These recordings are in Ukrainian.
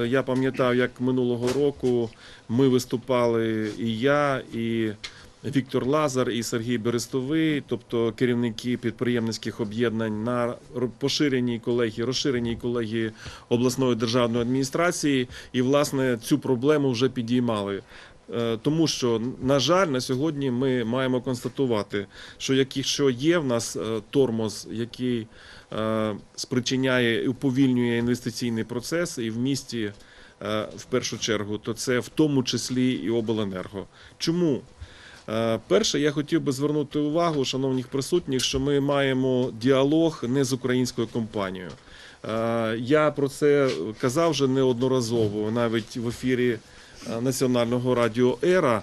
Е, Я пам'ятаю, як минулого року ми виступали і я, і Віктор Лазар, і Сергій Берестовий, тобто керівники підприємницьких об'єднань на поширеній колегії, розширеній колегії обласної державної адміністрації, і власне цю проблему вже підіймали. Е, Тому що, на жаль, на сьогодні ми маємо констатувати, що якщо є в нас е, тормоз, який е, спричиняє і уповільнює інвестиційний процес, і в місті в першу чергу, то це в тому числі і обленерго. Чому? Перше, я хотів би звернути увагу, шановних присутніх, що ми маємо діалог не з українською компанією. Я про це казав вже неодноразово, навіть в ефірі національного радіо Ера.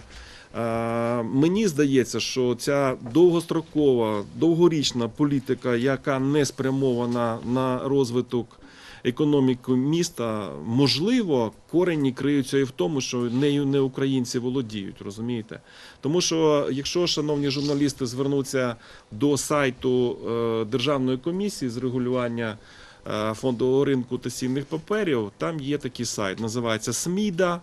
Е, Мені здається, що ця довгострокова, довгорічна політика, яка не спрямована на розвиток економіки міста, можливо, корені криються і в тому, що нею не українці володіють, розумієте? Тому що, якщо шановні журналісти звернуться до сайту е, Державної комісії з регулювання е, фондового ринку та цінних паперів, там є такий сайт, називається СМІДА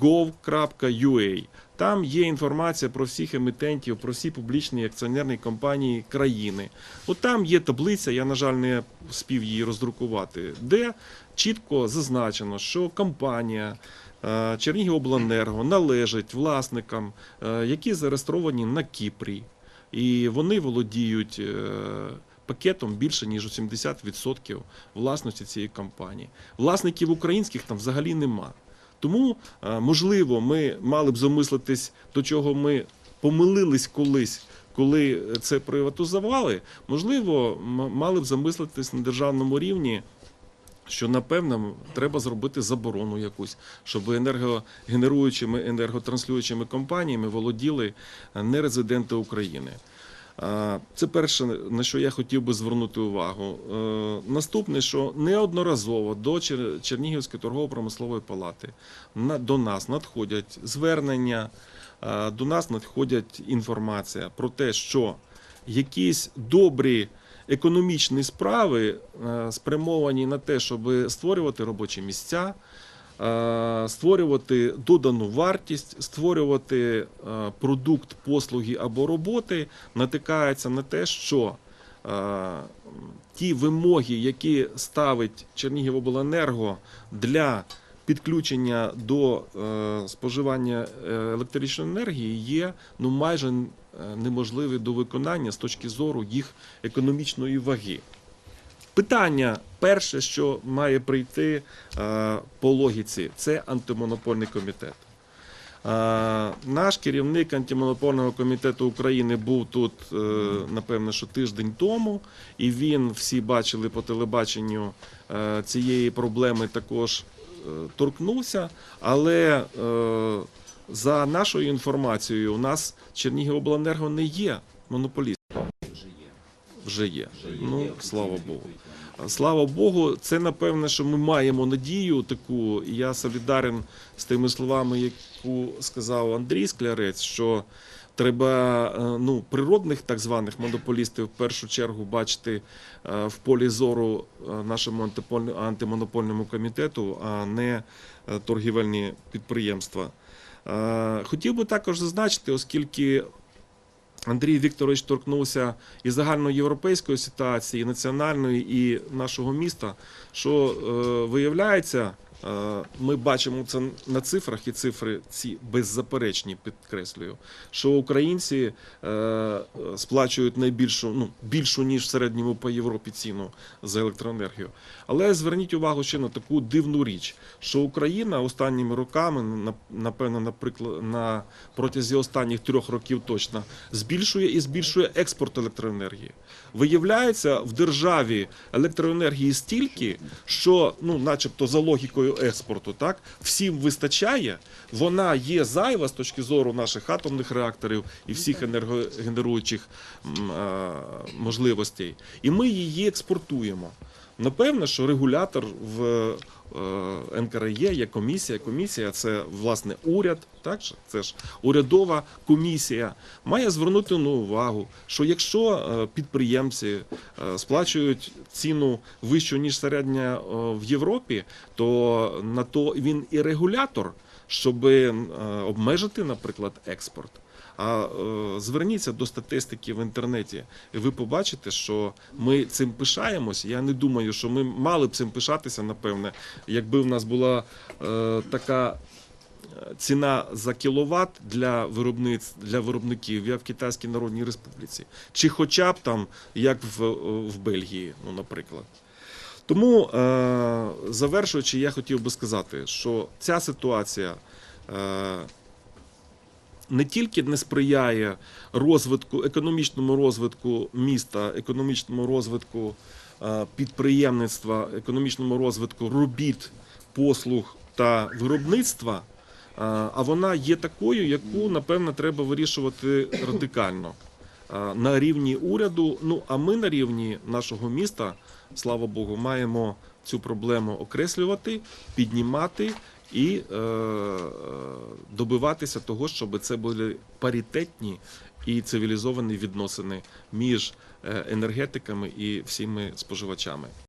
gov.ua. Там є інформація про всіх емітентів, про всі публічні акціонерні компанії країни. От там є таблиця, я, на жаль, не спів її роздрукувати, де чітко зазначено, що компанія е, Чернігівобленерго належить власникам, е, які зареєстровані на Кіпрі, і вони володіють. е, Пакетом більше ніж у 70% власності цієї компанії. Власників українських там взагалі нема. Тому, е, можливо, ми мали б замислитись, до чого ми помилились колись, коли це приватизували. Можливо, мали б замислитись на державному рівні, що напевно треба зробити заборону якусь, щоб енергогенеруючими, енерготранслюючими компаніями володіли е, нерезиденти України. Це перше, на що я хотів би звернути увагу. Е, Наступне, що неодноразово до Чернігівської торгово-промислової палати до нас надходять звернення, е, до нас надходять інформація про те, що якісь добрі економічні справи е, спрямовані на те, щоб створювати робочі місця, створювати додану вартість, створювати е, продукт, послуги або роботи, натикаються на те, що е, ті вимоги, які ставить Чернігівобленерго для підключення до е, споживання е, електричної енергії, є ну майже е, неможливі до виконання з точки зору їх економічної ваги. Питання перше, що має прийти е, по логіці, це антимонопольний комітет. Е, Наш керівник антимонопольного комітету України був тут, е, напевно, що тиждень тому, і він всі бачили по телебаченню цієї проблеми також торкнувся. Але за нашою інформацією, у нас Чернігівобленерго не є монополістом. Вже є. Ну, слава Богу. Слава Богу, це напевне, що ми маємо надію таку. Я солідарен з тими словами, яку сказав Андрій Склярець, що треба е, ну, природних так званих монополістів в першу чергу бачити е, в полі зору е, нашому антимонопольному комітету, а не торгівельні підприємства. Хотів би також зазначити, оскільки Андрій Вікторович торкнувся і загальноєвропейської ситуації, і національної, і нашого міста. Що е, виявляється, ми бачимо це на цифрах, і цифри ці беззаперечні, підкреслюю, що українці е, е, сплачують найбільшу, ну більшу ніж в середньому по Європі ціну за електроенергію. Але зверніть увагу ще на таку дивну річ, що Україна останніми роками, на- напевно, наприклад, на протязі останніх трьох років точно збільшує і збільшує експорт електроенергії. Виявляється, в державі електроенергії стільки, що, ну, начебто, за логікою експорту, так всім вистачає. Вона є зайва з точки зору наших атомних реакторів і всіх енергогенеруючих можливостей. І ми її експортуємо. Напевно, що регулятор в е, НКРЄ є комісія. Комісія це власне уряд, так це ж урядова комісія. Має звернути на увагу, що якщо е, підприємці е, сплачують ціну вищу ніж середня в Європі, то на то він і регулятор, щоб обмежити, наприклад, експорт. А е, зверніться до статистики в інтернеті, і ви побачите, що ми цим пишаємось. Я не думаю, що ми мали б цим пишатися, напевне, якби в нас була е, така е, ціна за кіловат для виробниць для виробників, як в Китайській Народній Республіці, чи хоча б там, як в, в Бельгії, ну, наприклад. Тому, е, завершуючи, я хотів би сказати, що ця ситуація. Е, не тільки не сприяє розвитку, економічному розвитку міста, економічному розвитку е, підприємництва, економічному розвитку робіт, послуг та виробництва, е, а вона є такою, яку напевно треба вирішувати радикально е, на рівні уряду. Ну а ми на рівні нашого міста, слава Богу, маємо цю проблему окреслювати, піднімати і е, е, добиватися того, щоб це були паритетні і цивілізовані відносини між е, енергетиками і всіми споживачами.